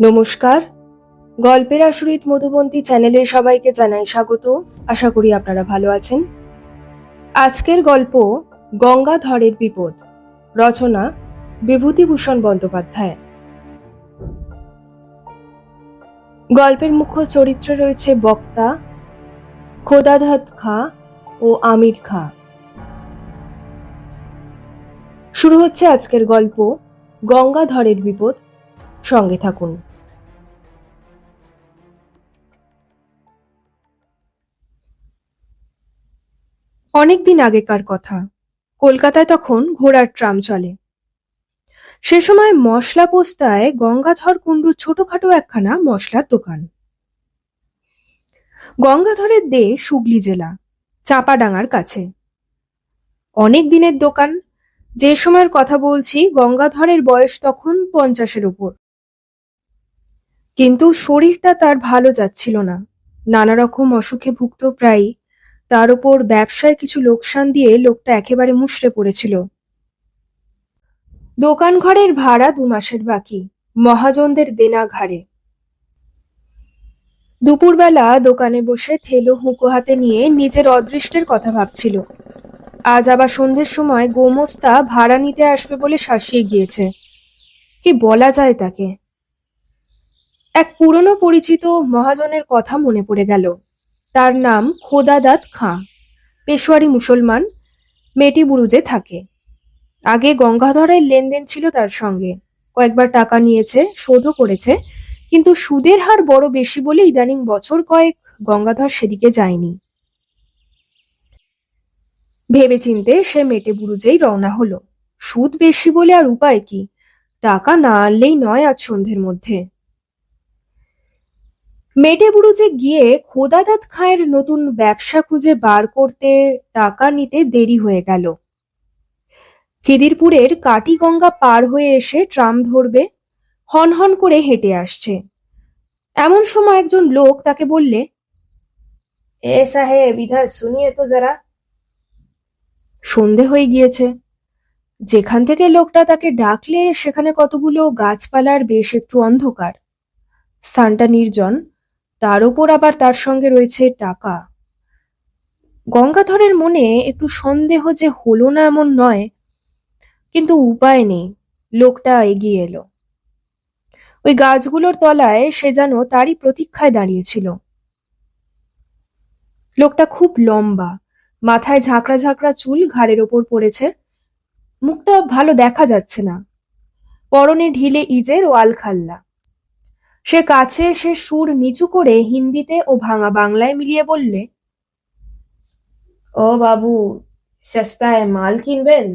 নমস্কার। গল্পের আসরিত মধুবন্তী চ্যানেলে সবাইকে জানাই স্বাগত। আশা করি আপনারা ভালো আছেন। আজকের গল্প গঙ্গাধরের বিপদ। রচনা বিভূতিভূষণ বন্দ্যোপাধ্যায়। গল্পের মুখ্য চরিত্রে রয়েছে বক্তা খোদাধাত খা ও আমির খা। শুরু হচ্ছে আজকের গল্প গঙ্গাধরের বিপদ। সঙ্গে থাকুন। অনেকদিন আগেকার কথা। কলকাতায় তখন ঘোড়ার ট্রাম চলে। সে সময় মশলা পোস্তায় গঙ্গাধর কুণ্ডু ছোটখাটো একখানা মশলার দোকান। গঙ্গাধরের দে হুগলি জেলা, চাপাডাঙ্গার কাছে। অনেক দিনের দোকান, যে সময়ের কথা বলছি, গঙ্গাধরের বয়স তখন পঞ্চাশের উপর কিন্তু শরীরটা তার ভালো যাচ্ছিল না। নানা রকম অসুখে ভুগত প্রায়ই তার উপর ব্যবসায় কিছু লোকসান দিয়ে লোকটা একেবারে মুষড়ে পড়েছিল। দোকান ঘরের ভাড়া দু মাসের বাকি, মহাজনদের দেনা ঘাড়ে। দুপুরবেলা দোকানে বসে থেলো হুঁকো হাতে নিয়ে নিজের অদৃষ্টের কথা ভাবছিল। আজ আবার সন্ধ্যের সময় গোমস্তা ভাড়া নিতে আসবে বলে শাসিয়ে গিয়েছে। কি বলা যায় তাকে? এক পুরনো পরিচিত মহাজনের কথা মনে পড়ে গেল। তার নাম খোদাদাত খাঁ। পেশোয়ারি মুসলমান মেটি বুরুজে থাকে। আগে গঙ্গাধরের লেনদেন ছিল তার সঙ্গে। কয়েকবার টাকা নিয়েছে, শোধও করেছে, কিন্তু সুদের হার বড় বেশি বলে ইদানিং বছর কয়েক গঙ্গাধর সেদিকে যায়নি। ভেবেচিন্তে সে মেটে বুরুজেই রওনা হলো। সুদ বেশি বলে আর উপায় কি? টাকা না আনলেই নয় আজ সন্ধ্যের মধ্যে। মেটে বুরুজে গিয়ে খোদাদাত খায়ের নতুন ব্যবসা খুঁজে বার করতে টাকা নিতে দেরি হয়ে গেল। খিদিরপুরের কাটিগঙ্গা পার হয়ে এসে ট্রাম ধরবে হন হন করে হেঁটে আসছে। এমন সময় একজন লোক তাকে বললে, এ সাহেব ইধার শুনিয়ে তো যারা। সন্ধে হয়ে গিয়েছে। যেখান থেকে লোকটা তাকে ডাকলে সেখানে কতগুলো গাছপালার বেশ একটু অন্ধকার। স্থানটা নির্জন তার উপর আবার তার সঙ্গে রয়েছে টাকা। গঙ্গাধরের মনে একটু সন্দেহ যে হলো না এমন নয়, কিন্তু উপায় নেই, লোকটা এগিয়ে এলো। ওই গাছগুলোর তলায় সে যেন তারই প্রতীক্ষায় দাঁড়িয়েছিল। লোকটা খুব লম্বা, মাথায় ঝাঁকড়া ঝাঁকড়া চুল ঘাড়ের ওপর পড়েছে, মুখটা ভালো দেখা যাচ্ছে না। পরনে ঢিলে ইজের ওয়াল আলখাল্লা। সে কাছে এসে সুর নিচু করে হিন্দিতে ও ভাঙা বাংলায় মিলিয়ে বললে, ও বাবু, সস্তায় মাল কিনবেন?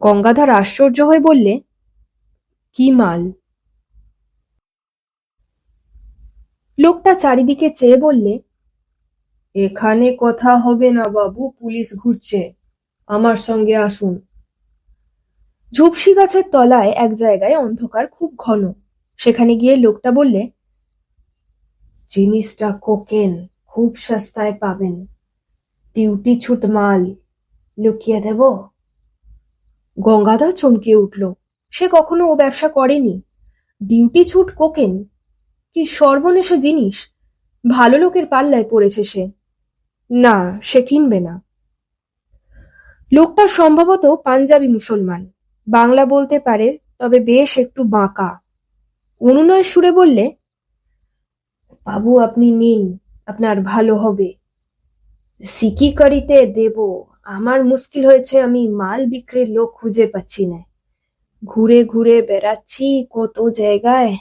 গঙ্গাধর আশ্চর্য হয়ে বললে, কি মাল? লোকটা চারিদিকে চেয়ে বললে, এখানে কথা হবে না বাবু, পুলিশ ঘুরছে। আমার সঙ্গে আসুন। ঝুপসি গাছের তলায় এক জায়গায় অন্ধকার খুব ঘন। সেখানে গিয়ে লোকটা বললে জিনিসটা কোকেন খুব সস্তায় পাবেন। ডিউটি ছুট মাল লুকিয়ে দেব? গঙ্গাধর চমকে উঠল। সে কখনো ও ব্যবসা করেনি। ডিউটি ছুট কোকেন? কি সর্বনেশে জিনিস? ভালো লোকের পাল্লায় পড়েছে সে। না সে কিনবে না। লোকটা সম্ভবত পাঞ্জাবি মুসলমান। বাংলা বলতে পারে তবে বেশ একটু বাঁকা। অনুনয় সুরে বললে, বাবু, আপনি নিন, আপনার ভালো হবে। সিকি করিতে দেব, আমার মুশকিল হয়েছে, আমি মাল বিক্রির লোক খুঁজে পাচ্ছি না। ঘুরে ঘুরে বেড়াচ্ছি কত জায়গায়,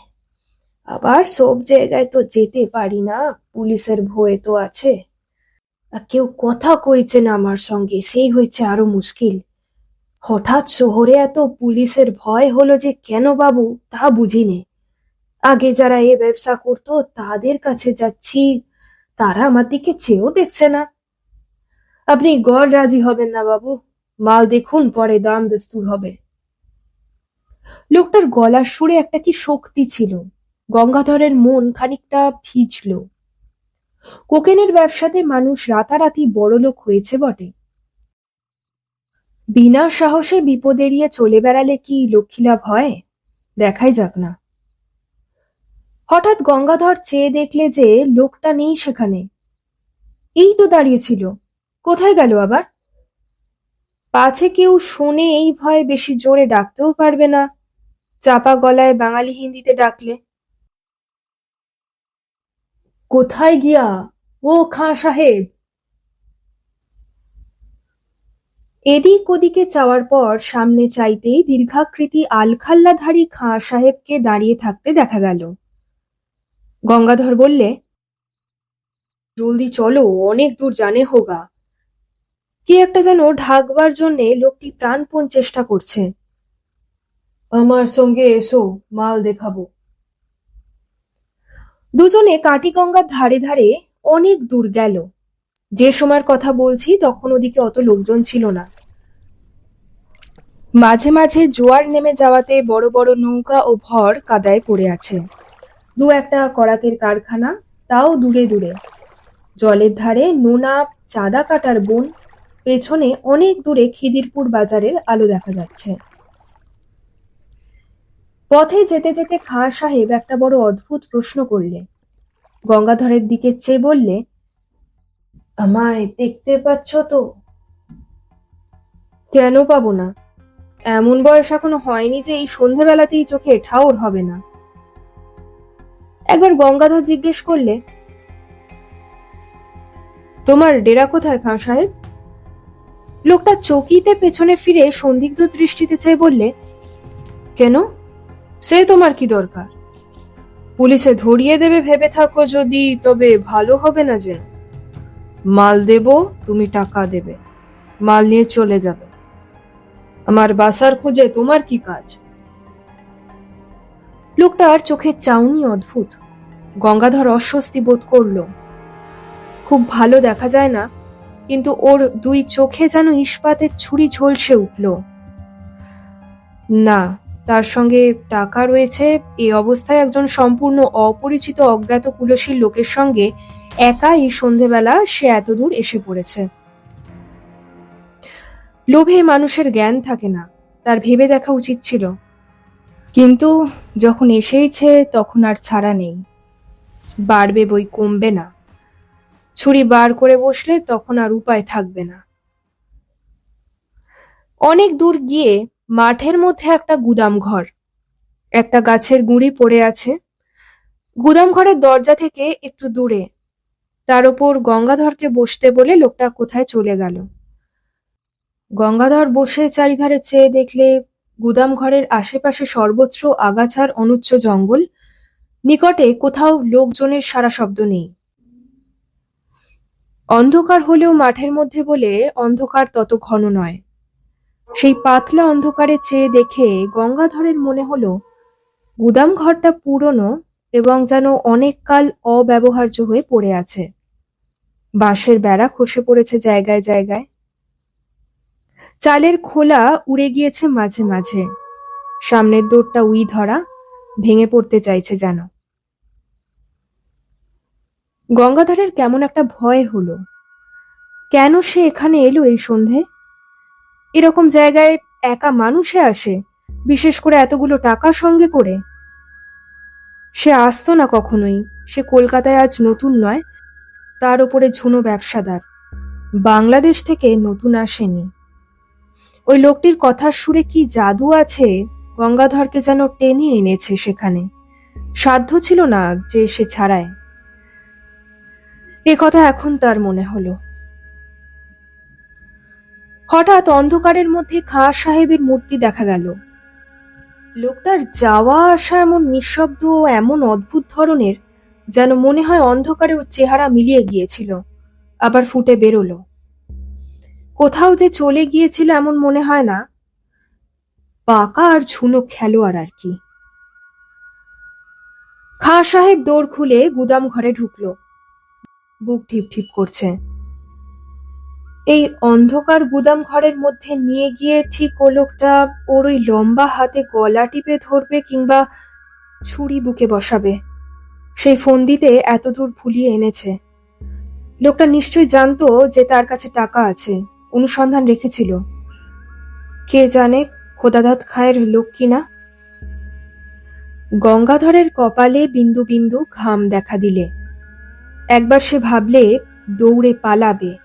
আবার সব জায়গায় তো যেতে পারি না, পুলিশের ভয়ে তো আছে। আর কেউ কথা কইছে না আমার সঙ্গে, সেই হয়েছে আরও মুশকিল। হঠাৎ শহরে এত পুলিশের ভয় হলো যে কেন বাবু, তা বুঝিনে। আগে যারা এ ব্যবসা করতো, তাদের কাছে যাচ্ছি, তারা আমার দিকে চেয়েও দেখছে না। আপনি গড় রাজি হবেন না বাবু। মাল দেখুন, পরে দাম দস্তুর হবে। লোকটার গলার সুরে একটা কি শক্তি ছিল। গঙ্গাধরের মন খানিকটা ভিজল। কোকেনের ব্যবসাতে মানুষ রাতারাতি বড়লোক হয়েছে বটে। বিনা সাহসে বিপদ এড়িয়ে চলে বেড়ালে কি লক্ষ্মী লাভ হয়? দেখাই যাক না। হঠাৎ গঙ্গাধর চেয়ে দেখলে যে লোকটা নেই সেখানে। এই তো দাঁড়িয়েছিল। কোথায় গেল আবার? পাছে কেউ শুনে এই ভয়ে বেশি জোরে ডাকতেও পারবে না। চাপা গলায় বাঙালি হিন্দিতে ডাকলে, কোথায় গিয়া? ও খাঁ সাহেব! এদিক ওদিকে চাওয়ার পর সামনে চাইতেই দীর্ঘাকৃতি আলখাল্লাধারী খাঁ সাহেবকে দাঁড়িয়ে থাকতে দেখা গেল। গঙ্গাধর বললে, জলদি চলো, অনেক দূর জানে হোগা। কি একটা যেন ঢাকবার জন্যে লোকটি প্রাণপণ চেষ্টা করছে। আমার সঙ্গে এসো, মাল দেখাবো। দুজনে কাটিগঙ্গার ধারে ধারে অনেক দূর গেল। যে সময়ের কথা বলছি, তখন ওদিকে অত লোকজন ছিল না। মাঝে মাঝে জোয়ার নেমে যাওয়াতে বড় বড় নৌকা ও ভর কাদায় পড়ে আছে। দু একটা করাতের কারখানা, তাও দূরে দূরে। জলের ধারে নোনা চাঁদা কাটার বন, পেছনে অনেক দূরে খিদিরপুর বাজারের আলো দেখা যাচ্ছে। পথে যেতে যেতে খাঁ সাহেব একটা বড় অদ্ভুত প্রশ্ন করলে গঙ্গাধরের দিকে চেয়ে বললে, আমায় দেখতে পাচ্ছ তো? কেন পাবো না? এমন বয়স এখনও হয়নি যে এই সন্ধেবেলাতেই চোখে ঠাউর হবে না। একবার গঙ্গাধর জিজ্ঞেস করলে, তোমার ডেরা কোথায় খাঁ সাহেব? লোকটা চকিতে পেছনে ফিরে সন্দিগ্ধ দৃষ্টিতে চেয়ে বললে, কেন? সে তোমার কি দরকার? পুলিশে ধরিয়ে দেবে ভেবে থাকো যদি, তবে ভালো হবে না যেন। মাল দেব, তুমি টাকা দেবে। মাল নিয়ে চলে যাবে। আমার বাসার খুঁজে তোমার কি কাজ? লোকটার চোখের চাউনি অদ্ভুত। গঙ্গাধর অস্বস্তি বোধ করল, খুব ভালো দেখা যায় না, কিন্তু ওর দুই চোখে যেন ইস্পাতের ছুরি ঝলসে উঠল। না, তার সঙ্গে টাকা রয়েছে এই অবস্থায় একজন সম্পূর্ণ অপরিচিত অজ্ঞাত কুলসীর লোকের সঙ্গে একা এই সন্ধেবেলা সে এতদূর এসে পড়েছে। লোভে মানুষের জ্ঞান থাকে না, তার ভেবে দেখা উচিত ছিল। কিন্তু যখন এসেইছে তখন আর ছাড়া নেই। বাড়বে বই কমবে না। ছুরি বার করে বসলে তখন আর উপায় থাকবে না। অনেক দূর গিয়ে মাঠের মধ্যে একটা গুদাম ঘর, একটা গাছের গুঁড়ি পড়ে আছে। গুদাম ঘরের দরজা থেকে একটু দূরে, তার উপর গঙ্গাধরকে বসতে বলে লোকটা কোথায় চলে গেল। গঙ্গাধর বসে চারিধারে চেয়ে দেখলে গুদাম ঘরের আশেপাশে সর্বত্র আগাছার অনুচ্চ জঙ্গল। নিকটে কোথাও লোকজনের সারা শব্দ নেই। অন্ধকার হলেও মাঠের মধ্যে বলে অন্ধকার তত ঘন নয়। সেই পাতলা অন্ধকারে চেয়ে দেখে গঙ্গাধরের মনে হলো, গুদাম ঘরটা পুরনো এবং যেন অনেক কাল অব্যবহার্য হয়ে পড়ে আছে। বাঁশের বেড়া খসে পড়েছে জায়গায় জায়গায়। চালের খোলা উড়ে গিয়েছে মাঝে মাঝে। সামনের দৌড়টা উই ধরা ভেঙে পড়তে চাইছে যেন। গঙ্গাধরের কেমন একটা ভয় হলো। কেন সে এখানে এলো এই সন্ধে? এরকম জায়গায় একা মানুষে আসে, বিশেষ করে এতগুলো টাকা সঙ্গে করে? সে আসতো না কখনোই, সে কলকাতায় আজ নতুন নয়, তার উপরে ঝুনো ব্যবসাদার। বাংলাদেশ থেকে নতুন আসেনি। ওই লোকটির কথার সুরে কি জাদু আছে? গঙ্গাধরকে যেন টেনে এনেছে সেখানে। সাধ্য ছিল না যে সে ছাড়ায়। এ কথা এখন তার মনে হলো। হঠাৎ অন্ধকারের মধ্যে খাঁ সাহেবের মূর্তি দেখা গেল। লোকটার যাওয়া আসা এমন নিঃশব্দ ও এমন অদ্ভুত ধরনের যেন মনে হয় অন্ধকারে ওর চেহারা মিলিয়ে গিয়েছিল। আবার ফুটে বেরোলো। কোথাও যে চলে গিয়েছিল এমন মনে হয় না। পাকা আর ঝুনো খেলোয়াড় আর কি। খাঁ সাহেব দৌড় খুলে গুদাম ঘরে ঢুকলো। বুক ঠিপ ঠিপ করছে। এই অন্ধকার গুদাম ঘরের মধ্যে নিয়ে গিয়ে ঠিক ও লোকটা ওর ওই লম্বা হাতে গলা টিপে ধরবে কিংবা ছুরি বুকে বসাবে। সেই ফন্দিতে এত দূর ভুলিয়ে এনেছে। লোকটা নিশ্চয় জানতো যে তার কাছে টাকা আছে। অনুসন্ধান রেখেছিল। কে জানে খোদাদাত খায়ের লোক কিনা? গঙ্গাধরের কপালে বিন্দু বিন্দু ঘাম দেখা দিলে। একবার সে ভাবলে দৌড়ে পালাবে।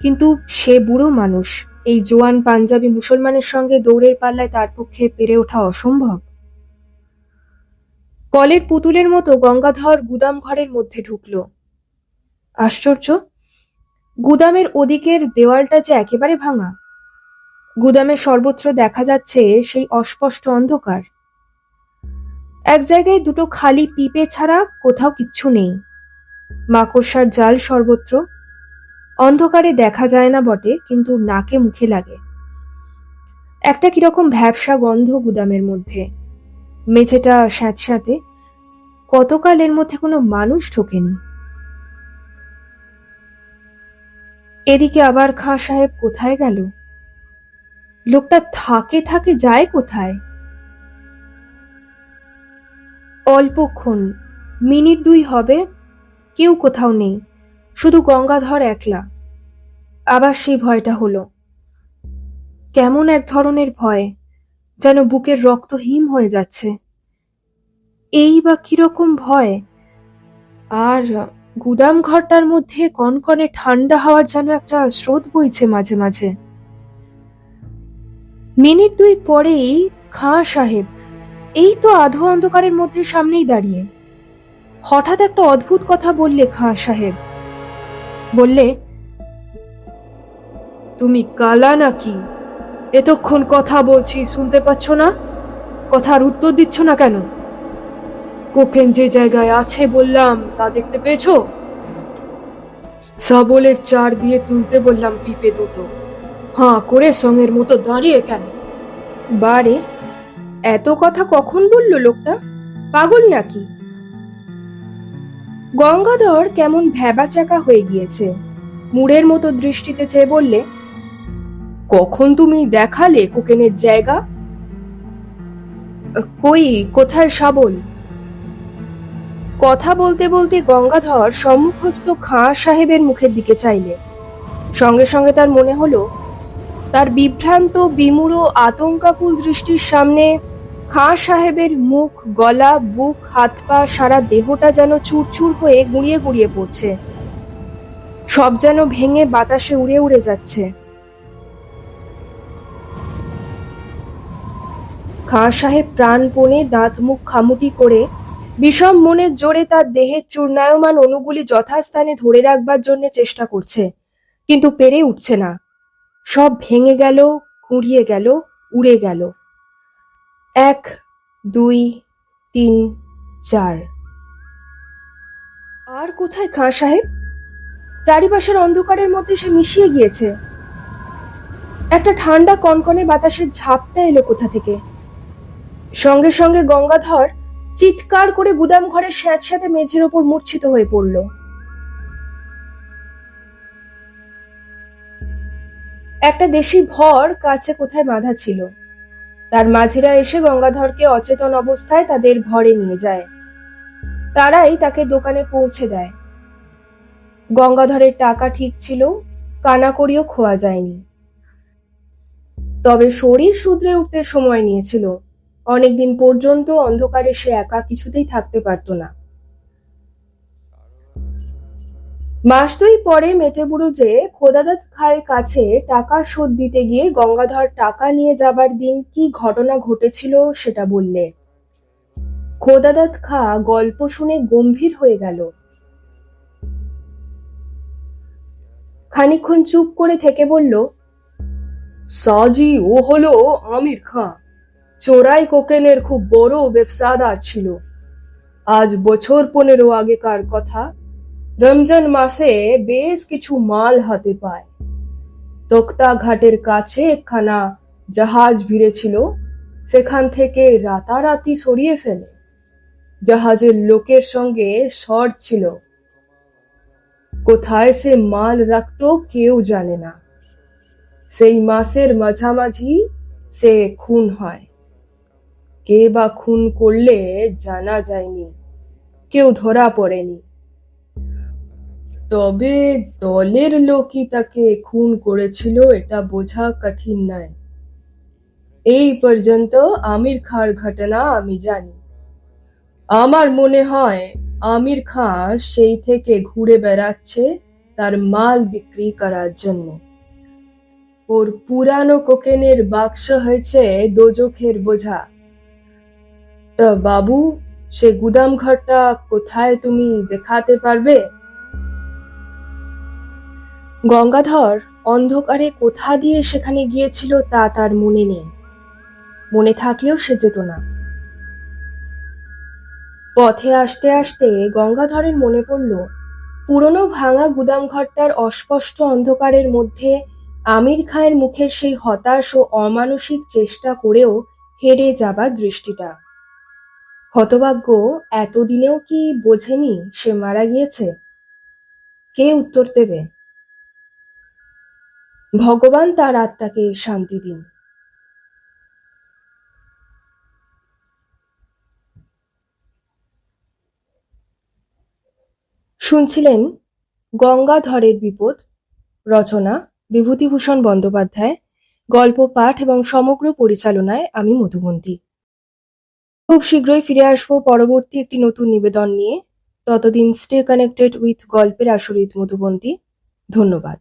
কিন্তু সে বুড়ো মানুষ, এই জোয়ান পাঞ্জাবি মুসলমানের সঙ্গে দৌড়ের পাল্লায় তার পক্ষে পেরে ওঠা অসম্ভব। কলের পুতুলের মতো গঙ্গাধর গুদাম ঘরের মধ্যে ঢুকলো। আশ্চর্য গুদামের ওদিকের দেওয়ালটা যে একেবারে ভাঙা। গুদামের সর্বত্র দেখা যাচ্ছে সেই অস্পষ্ট অন্ধকার। এক জায়গায় দুটো খালি পিপে ছাড়া কোথাও কিচ্ছু নেই। মাকড়সার জাল সর্বত্র। অন্ধকারে দেখা যায় না বটে, কিন্তু নাকে মুখে লাগে। একটা কীরকম ভ্যাবসা গন্ধ গুদামের মধ্যে। মেঝেটা স্যাঁতস্যাঁতে। কতকাল এর মধ্যে কোনো মানুষ ঢোকেনি। এদিকে আবার খাঁ সাহেব কোথায় গেল? লোকটা থাকে থাকে যায় কোথায়? অল্পক্ষণ, মিনিট দুই হবে, কেউ কোথাও নেই, শুধু গঙ্গাধর একলা। আবার সেই ভয়টা হলো। কেমন এক ধরনের ভয়, যেন বুকের রক্ত হিম হয়ে যাচ্ছে। এই বা কীরকম ভয়? আর গুদাম ঘরটার মধ্যে কনকনে ঠান্ডা হাওয়ার যেন একটা স্রোত বইছে মাঝে মাঝে। মিনিট দুই পরেই খাঁ সাহেব, এই তো আধো অন্ধকারের মধ্যে সামনেই দাঁড়িয়ে। হঠাৎ একটা অদ্ভুত কথা বললে খাঁ সাহেব। বললে, তুমি কালা নাকি? এতক্ষণ কথা বলছি, শুনতে পাচ্ছ না? কথার উত্তর দিচ্ছ না কেন? কোকেন যে জায়গায় আছে বললাম তা দেখতে পেয়েছ? সবলের চার দিয়ে তুলতে বললাম পিপে দুটো। হাঁ করে সঙ্গের মতো দাঁড়িয়ে কেন? বারে এত কথা কখন বলল লোকটা? পাগল নাকি? গঙ্গাধর কেমন ভ্যাবাচাকা হয়ে গিয়েছে। মুড়ের মতো দৃষ্টিতে চেয়ে বললে কখন তুমি দেখালে কোকেনের জায়গা? কই কোথায় শাবল কথা বলতে বলতে গঙ্গাধর সম্মুখস্থ খাঁ সাহেবের মুখের দিকে চাইলে। সঙ্গে সঙ্গে তার মনে হলো, তার বিভ্রান্ত, বিমূঢ়, আতঙ্কাকুল দৃষ্টির সামনে খাঁ সাহেবের মুখ, গলা, বুক, হাত পা, সারা দেহটা যেন চুরচুর হয়ে গুঁড়িয়ে গুঁড়িয়ে পড়ছে। সব যেন ভেঙে বাতাসে উড়ে উড়ে যাচ্ছে। খাঁ সাহেব প্রাণপণে দাঁত মুখ খামুটি করে বিষম মনের জোরে তার দেহের চূর্ণায়মান অণুগুলি যথাস্থানে ধরে রাখবার জন্য চেষ্টা করছে, কিন্তু পেরে উঠছে না। সব ভেঙে গেল, কুঁড়িয়ে গেল, উড়ে গেল। এক, দুই, তিন, চার। আর কোথায় খাঁ সাহেব? চারিপাশের অন্ধকারের মধ্যে সে মিশিয়ে গিয়েছে। একটা ঠান্ডা কনকনে বাতাসের ঝাপটা এলো কোথা থেকে? সঙ্গে সঙ্গে গঙ্গাধর চিৎকার করে গুদাম ঘরের স্যাঁতস্যাঁতে মেঝের ওপর মূর্ছিত হয়ে পড়ল। একটা দেশি ভর কাছে কোথায় বাঁধা ছিল। তার মাঝিরা এসে গঙ্গাধরকে অচেতন অবস্থায় তাদের ভরে নিয়ে যায়। তারাই তাকে দোকানে পৌঁছে দেয়। গঙ্গাধরের টাকা ঠিক ছিল কানাকড়িও খোয়া যায়নি। তবে শরীর শুধরে উঠতে সময় নিয়েছিল। অনেকদিন পর্যন্ত অন্ধকারে সে একা কিছুতেই থাকতে পারত না। মাস দুই পরে মেটেবুড়ো যে খোদাদাত খায়ের কাছে টাকা শোধ দিতে গিয়ে গঙ্গাধর টাকা নিয়ে যাবার দিন কি ঘটনা ঘটেছিল সেটা বললে। খোদাদাত খা গল্প শুনে গম্ভীর হয়ে গেল। খানিকক্ষণ চুপ করে থেকে বলল, সাজি, ও হলো আমির খাঁ। চোরাই কোকেনের খুব বড় ব্যবসাদার ছিল। আজ বছর পনেরো আগেকার কথা, রমজান মাসে বেশ কিছু মাল হাতে পায়। তক্তা ঘাটের কাছে একখানা জাহাজ ভিড়েছিল, সেখান থেকে রাতারাতি সরিয়ে ফেলে। জাহাজের লোকের সঙ্গে শর্ট ছিল। কোথায় সে মাল রাখতো কেউ জানে না। সেই মাসের মাঝামাঝি সে খুন হয়। কে বা খুন করলে জানা যায়নি, কেউ ধরা পড়েনি। তবে দলের লোকই তাকে খুন করেছিল, এটা বোঝা কঠিন নয়। এই পর্যন্ত আমির খাঁর ঘটনা আমি জানি। আমার মনে হয় আমির খাঁ সেই থেকে ঘুরে বেড়াচ্ছে তার মাল বিক্রি করার জন্য। ওর পুরানো কোকেনের বাক্স হয়েছে দোজখের বোঝা। বাবু, সে গুদাম ঘরটা কোথায় তুমি দেখাতে পারবে? গঙ্গাধর অন্ধকারে কোথা দিয়ে সেখানে গিয়েছিল তা তার মনে নেই। মনে থাকলেও সে যেত না। পথে আসতে আসতে গঙ্গাধরের মনে পড়ল, পুরনো ভাঙা গুদাম ঘরটার অস্পষ্ট অন্ধকারের মধ্যে আমির খাঁয়ের মুখের সেই হতাশ ও অমানসিক চেষ্টা করেও হেরে যাবার দৃষ্টিটা। হতভাগ্য, এতদিনেও কি বোঝেনি সে মারা গিয়েছে? কে উত্তর দেবে? ভগবান তার আত্মাকে শান্তি দিন। শুনছিলেন গঙ্গাধরের বিপদ, রচনা বিভূতিভূষণ বন্দ্যোপাধ্যায়, গল্প, পাঠ এবং সমগ্র পরিচালনায় আমি মধুবন্তী খুব শীঘ্রই ফিরে আসব পরবর্তী একটি নতুন নিবেদন নিয়ে। ততদিন স্টে কানেক্টেড উইথ গল্পের আসরিত মধুবন্তী ধন্যবাদ।